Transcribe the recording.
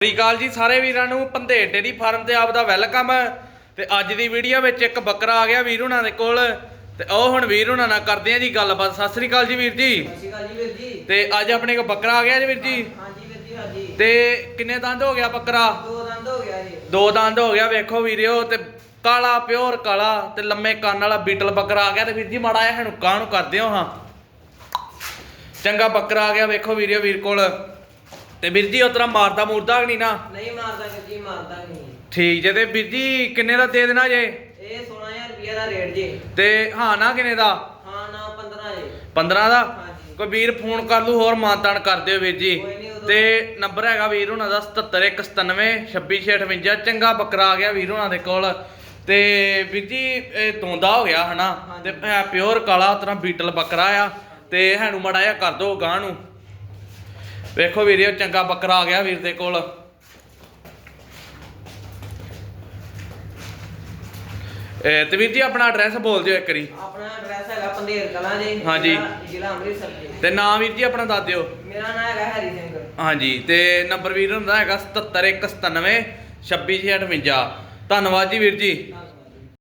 ਸਤਿ ਸ਼੍ਰੀ ਅਕਾਲ ਜੀ ਸਾਰੇ ਵੀਰਾਂ ਨੂੰ ਪੰਧੇਰ ਡੇਰੀ ਫਾਰਮ ਤੇ ਆਪ ਦਾ ਵੈਲਕਮ। ਤੇ ਅੱਜ ਦੀ ਵੀਡੀਓ ਵਿੱਚ ਇੱਕ ਬੱਕਰਾ ਆ ਗਿਆ ਵੀਰ ਹੁਣਾਂ ਦੇ ਕੋਲ। ਤੇ ਉਹ ਹੁਣ ਵੀਰ ਹੁਣਾਂ ਨਾਲ ਕਰਦੇ ਆ ਜੀ ਗੱਲਬਾਤ। ਸਤਿ ਸ਼੍ਰੀ ਅਕਾਲ ਜੀ ਵੀਰ ਜੀ। ਸਤਿ ਸ਼੍ਰੀ ਅਕਾਲ ਜੀ ਵੀਰ ਜੀ। ਤੇ ਅੱਜ ਆਪਣੇ ਕੋਲ ਬੱਕਰਾ ਆ ਗਿਆ ਜੀ ਵੀਰ ਜੀ। ਹਾਂਜੀ ਵੀਰ ਜੀ ਹਾਂਜੀ ਤੇ ਕਿੰਨੇ ਦੰਦ ਹੋ ਗਿਆ ਬੱਕਰਾ? ਦੋ ਦੰਦ ਹੋ ਗਿਆ ਜੀ। ਦੋ ਦੰਦ ਹੋ ਗਿਆ ਵੇਖੋ ਵੀਰਿਓ ਤੇ ਕਾਲਾ ਪਿਓਰ ਕਾਲਾ ਤੇ ਲੰਮੇ ਕੰਨ ਵਾਲਾ ਬੀਟਲ ਬੱਕਰਾ ਆ ਗਿਆ। ਤੇ ਵੀਰ ਜੀ ਮਾੜਾ ਜਿਹਾ ਹਣੁੱਕਾ ਨੂੰ ਕਰਦੇ ਹੋ ਹਾਂ? ਚੰਗਾ ਬੱਕਰਾ ਆ ਗਿਆ ਵੇਖੋ ਵੀਰਿਓ ਵੀਰ ਕੋਲ। ਤੇ ਵੀਰ ਜੀ ਉਤਰਾ ਮਾਰਦਾ ਮੂਰਦਾ ਨਹੀਂ ਨਾ? ਨਹੀਂ ਮਾਰਦਾ ਜੀ ਮਾਰਦਾ ਨਹੀਂ। ਠੀਕ ਜੇ ਤੇ ਵੀਰ ਜੀ ਕਿੰਨੇ ਦਾ ਦੇ ਦੇਣਾ ਜੇ? ਇਹ 16000 ਰੁਪਏ ਦਾ ਰੇਟ ਜੀ। ਤੇ ਹਾਂ ਨਾ ਕਿੰਨੇ ਦਾ? ਹਾਂ ਨਾ 15 ਜੀ। 15 ਦਾ। ਕੋਈ ਵੀਰ ਫੋਨ ਕਰ ਲੂ ਹੋਰ ਮਾਨਤਾਨ ਕਰ ਦਿਓ ਵੀਰ ਜੀ। ਤੇ ਨੰਬਰ ਹੈਗਾ ਵੀਰ ਹੁਣਾਂ ਦਾ 779197 2658 ਚੰਗਾ ਬੱਕਰਾ ਆ ਗਿਆ ਵੀਰ ਹੁਣਾਂ ਦੇ ਕੋਲ। ਤੇ ਵੀਰ ਜੀ ਇਹ ਦੋਂਦਾ ਹੋ ਗਿਆ ਹਨਾ। ਤੇ ਪਿਓਰ ਕਾਲਾ ਤਰ੍ਹਾਂ ਬੀਟਲ ਬੱਕਰਾ ਆ। ਤੇ ਹੈਨੂੰ ਮੜਾ ਜਿਹਾ ਕਰ ਦੋ ਗਾਂ ਨੂੰ। ਵੇਖੋ ਵੀਰੇ ਚੰਗਾ ਬੱਕਰਾ ਆ ਗਿਆ ਵੀਰ ਦੇ ਕੋਲ। ਇਹ ਤੇ ਵੀਰ ਜੀ ਆਪਣਾ ਐਡਰੈਸ ਬੋਲ ਦਿਓ ਇੱਕ ਵਾਰੀ। ਆਪਣਾ ਐਡਰੈਸ ਹੈਗਾ ਪੰਧੇਰ ਕਲਾਂ ਜੀ ਹਾਂਜੀ। ਜ਼ਿਲ੍ਹਾ- ਅੰਮ੍ਰਿਤਸਰ ਜੀ। ਤੇ ਨਾਮ ਵੀਰ ਜੀ ਆਪਣਾ ਦੱਸ ਦਿਓ। ਮੇਰਾ ਨਾਮ ਹੈਗਾ ਹਰੀ ਸਿੰਘ। ਹਾਂਜੀ ਤੇ ਨੰਬਰ ਵੀਰ ਹੁੰਦਾ ਹੈਗਾ 779197 2658 ਧੰਨਵਾਦ ਜੀ ਵੀਰ ਜੀ।